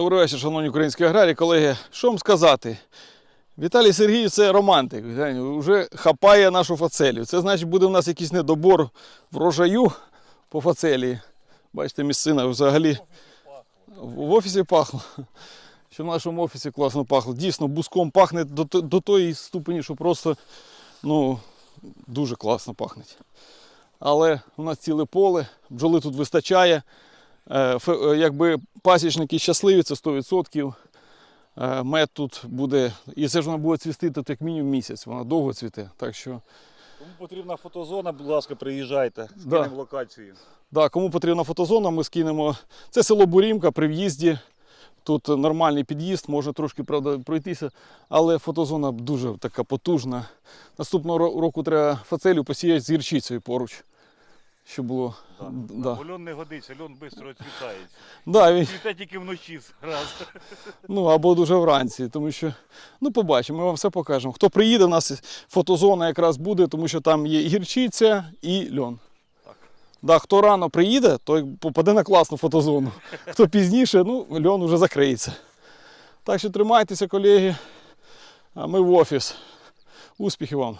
Вечір, шановні українські аграрії, колеги. Що вам сказати? Віталій Сергійович це романтик. Вже хапає нашу фацелію. Це значить буде у нас якийсь недобор врожаю по фацелії. Бачите, місцина взагалі в офісі пахло. Що в нашому офісі класно пахло. Дійсно, буском пахне до, до тої ступені, що просто ну, дуже класно пахне. Але у нас ціле поле, бджоли тут вистачає. Е, е, Якби пасічники щасливі, це 100%. Е, Мед тут буде, і це ж вона буде цвісти тут як мінімум місяць, вона довго цвіте. Так що, Кому потрібна фотозона, будь ласка, приїжджайте, Да. скинемо локацію. да, кому потрібна фотозона, ми скинемо. Це село Бурімка при в'їзді. Тут нормальний під'їзд, може трошки правда, пройтися, але фотозона дуже така потужна. Наступного року треба фацелю посіяти з гірчицею поруч. Щоб було. Да. Да. Бо льон не годиться, льон швидко відцвітається. Да, він, Цвіте тільки вночі раз. Ну або дуже вранці, тому що ну побачимо, ми вам все покажемо. Хто приїде, у нас фотозона якраз буде, тому що там є гірчиця і льон. Так. Да, хто рано приїде, той попаде на класну фотозону. Хто пізніше, ну льон вже закриється. Так що тримайтеся, колеги. А ми в офіс. Успіхів вам!